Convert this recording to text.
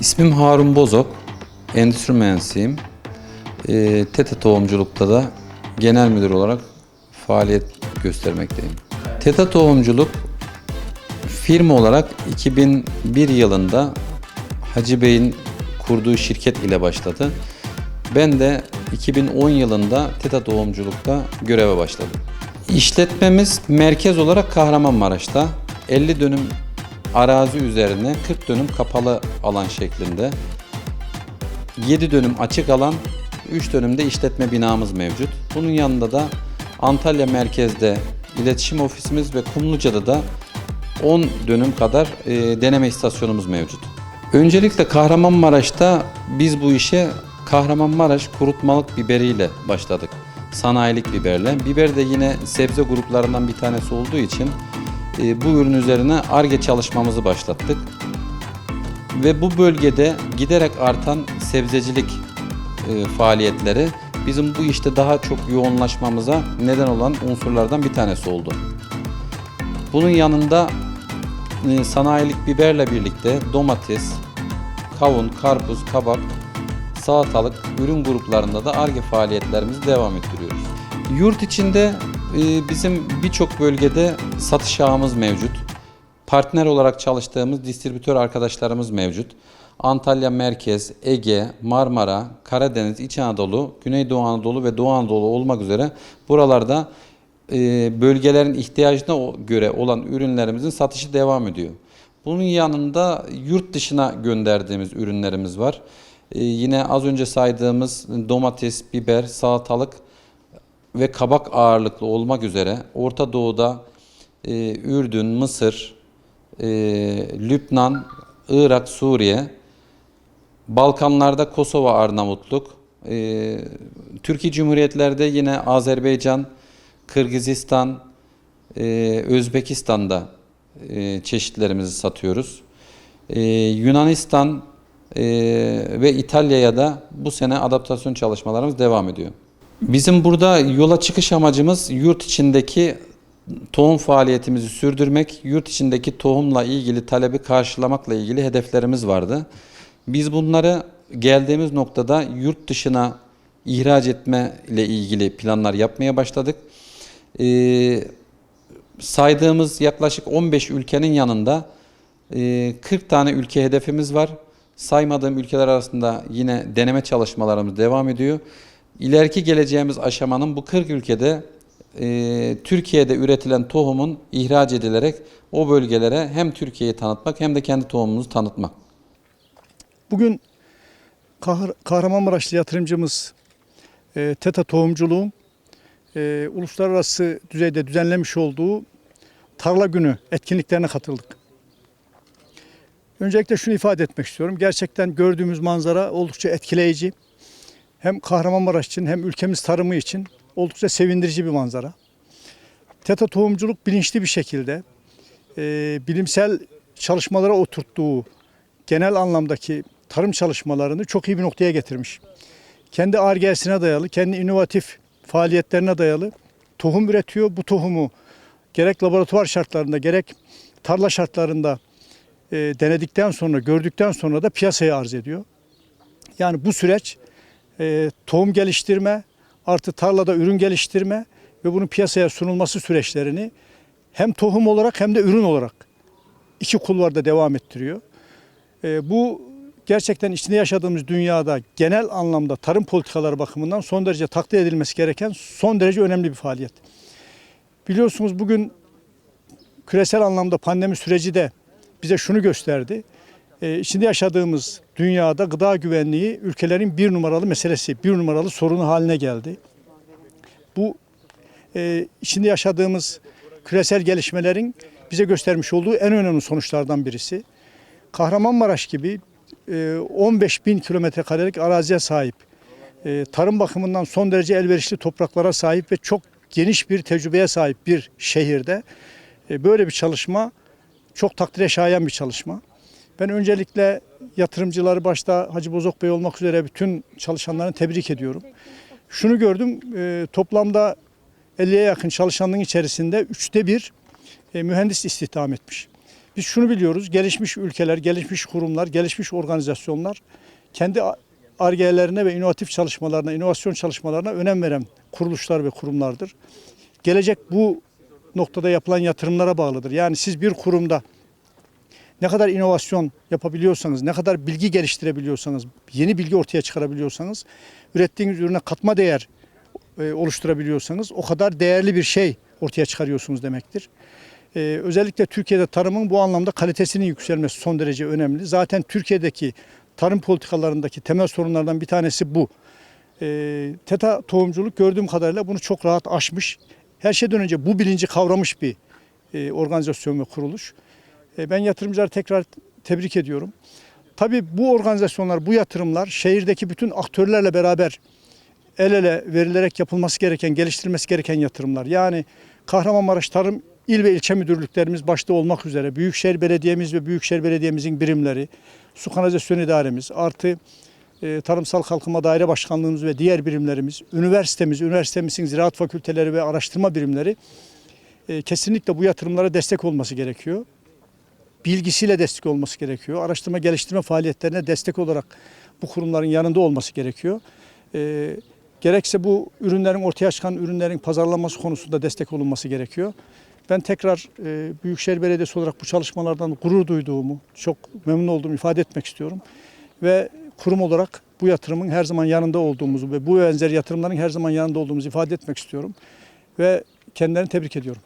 İsmim Harun Bozok. Endüstri mühendisiyim. E, TETA tohumculukta da genel müdür olarak faaliyet göstermekteyim. TETA tohumculuk firma olarak 2001 yılında Hacı Bey'in kurduğu şirket ile başladı. Ben de 2010 yılında TETA Doğumculuk'ta göreve başladım. İşletmemiz merkez olarak Kahramanmaraş'ta. 50 dönüm arazi üzerine 40 dönüm kapalı alan şeklinde 7 dönüm açık alan, 3 dönümde işletme binamız mevcut. Bunun yanında da Antalya merkezde iletişim ofisimiz ve Kumluca'da da 10 dönüm kadar e, deneme istasyonumuz mevcut. Öncelikle Kahramanmaraş'ta biz bu işe Kahramanmaraş kurutmalık biberiyle başladık. Sanayilik biberle. Biber de yine sebze gruplarından bir tanesi olduğu için bu ürün üzerine ARGE çalışmamızı başlattık ve bu bölgede giderek artan sebzecilik e, faaliyetleri bizim bu işte daha çok yoğunlaşmamıza neden olan unsurlardan bir tanesi oldu. Bunun yanında e, sanayilik biberle birlikte domates, kavun, karpuz, kabak, salatalık ürün gruplarında da ARGE faaliyetlerimizi devam ettiriyoruz. Yurt içinde e, bizim birçok bölgede satış ağımız mevcut. Partner olarak çalıştığımız distribütör arkadaşlarımız mevcut. Antalya Merkez, Ege, Marmara, Karadeniz, İç Anadolu, Güneydoğu Anadolu ve Doğu Anadolu olmak üzere buralarda e, bölgelerin ihtiyacına göre olan ürünlerimizin satışı devam ediyor. Bunun yanında yurt dışına gönderdiğimiz ürünlerimiz var. E, yine az önce saydığımız domates, biber, salatalık ve kabak ağırlıklı olmak üzere Orta Doğu'da e, Ürdün, Mısır, e, Lübnan, Irak, Suriye, Balkanlarda Kosova, Arnavutluk, e, Türkiye Cumhuriyetlerde yine Azerbaycan, Kırgızistan, e, Özbekistan'da e, çeşitlerimizi satıyoruz. E, Yunanistan e, ve İtalya'ya da bu sene adaptasyon çalışmalarımız devam ediyor. Bizim burada yola çıkış amacımız yurt içindeki tohum faaliyetimizi sürdürmek, yurt içindeki tohumla ilgili talebi karşılamakla ilgili hedeflerimiz vardı. Biz bunları geldiğimiz noktada yurt dışına ihraç etme ile ilgili planlar yapmaya başladık. Ee, saydığımız yaklaşık 15 ülkenin yanında e, 40 tane ülke hedefimiz var. Saymadığım ülkeler arasında yine deneme çalışmalarımız devam ediyor. İleriki geleceğimiz aşamanın bu 40 ülkede e, Türkiye'de üretilen tohumun ihraç edilerek o bölgelere hem Türkiye'yi tanıtmak hem de kendi tohumumuzu tanıtmak. Bugün Kahramanmaraşlı yatırımcımız e, TETA Tohumculuğun e, uluslararası düzeyde düzenlemiş olduğu Tarla Günü etkinliklerine katıldık. Öncelikle şunu ifade etmek istiyorum. Gerçekten gördüğümüz manzara oldukça etkileyici. Hem Kahramanmaraş için hem ülkemiz tarımı için oldukça sevindirici bir manzara. TETA Tohumculuk bilinçli bir şekilde e, bilimsel çalışmalara oturttuğu genel anlamdaki tarım çalışmalarını çok iyi bir noktaya getirmiş. Kendi argesine dayalı, kendi inovatif faaliyetlerine dayalı tohum üretiyor. Bu tohumu gerek laboratuvar şartlarında gerek tarla şartlarında e, denedikten sonra, gördükten sonra da piyasaya arz ediyor. Yani bu süreç e, tohum geliştirme, artı tarlada ürün geliştirme ve bunun piyasaya sunulması süreçlerini hem tohum olarak hem de ürün olarak iki kulvarda devam ettiriyor. E, bu gerçekten içinde yaşadığımız dünyada genel anlamda tarım politikaları bakımından son derece takdir edilmesi gereken son derece önemli bir faaliyet. Biliyorsunuz bugün küresel anlamda pandemi süreci de bize şunu gösterdi. E, içinde yaşadığımız dünyada gıda güvenliği ülkelerin bir numaralı meselesi, bir numaralı sorunu haline geldi. Bu e, içinde yaşadığımız küresel gelişmelerin bize göstermiş olduğu en önemli sonuçlardan birisi. Kahramanmaraş gibi e, 15 bin kilometre karelik araziye sahip, e, tarım bakımından son derece elverişli topraklara sahip ve çok geniş bir tecrübeye sahip bir şehirde e, böyle bir çalışma çok takdire şayan bir çalışma. Ben öncelikle yatırımcıları başta Hacı Bozok Bey olmak üzere bütün çalışanlarını tebrik ediyorum. Şunu gördüm, e, toplamda 50'ye yakın çalışanların içerisinde üçte bir e, mühendis istihdam etmiş. Biz şunu biliyoruz, gelişmiş ülkeler, gelişmiş kurumlar, gelişmiş organizasyonlar kendi argelerine ve inovatif çalışmalarına, inovasyon çalışmalarına önem veren kuruluşlar ve kurumlardır. Gelecek bu noktada yapılan yatırımlara bağlıdır. Yani siz bir kurumda ne kadar inovasyon yapabiliyorsanız, ne kadar bilgi geliştirebiliyorsanız, yeni bilgi ortaya çıkarabiliyorsanız, ürettiğiniz ürüne katma değer e, oluşturabiliyorsanız o kadar değerli bir şey ortaya çıkarıyorsunuz demektir. E, özellikle Türkiye'de tarımın bu anlamda kalitesinin yükselmesi son derece önemli. Zaten Türkiye'deki tarım politikalarındaki temel sorunlardan bir tanesi bu. E, TETA tohumculuk gördüğüm kadarıyla bunu çok rahat aşmış. Her şeyden önce bu bilinci kavramış bir e, organizasyon ve kuruluş. E, ben yatırımcıları tekrar tebrik ediyorum. Tabii bu organizasyonlar, bu yatırımlar şehirdeki bütün aktörlerle beraber el ele verilerek yapılması gereken, geliştirilmesi gereken yatırımlar. Yani Kahramanmaraş Tarım İl ve ilçe müdürlüklerimiz başta olmak üzere Büyükşehir Belediye'miz ve Büyükşehir Belediye'mizin birimleri, su kanalizasyon idaremiz, artı e, Tarımsal Kalkınma Daire Başkanlığımız ve diğer birimlerimiz, üniversitemiz, üniversitemizin ziraat fakülteleri ve araştırma birimleri e, kesinlikle bu yatırımlara destek olması gerekiyor. Bilgisiyle destek olması gerekiyor. Araştırma geliştirme faaliyetlerine destek olarak bu kurumların yanında olması gerekiyor. E, gerekse bu ürünlerin ortaya çıkan ürünlerin pazarlanması konusunda destek olunması gerekiyor. Ben tekrar e, Büyükşehir Belediyesi olarak bu çalışmalardan gurur duyduğumu, çok memnun olduğumu ifade etmek istiyorum. Ve kurum olarak bu yatırımın her zaman yanında olduğumuzu ve bu benzer yatırımların her zaman yanında olduğumuzu ifade etmek istiyorum. Ve kendilerini tebrik ediyorum.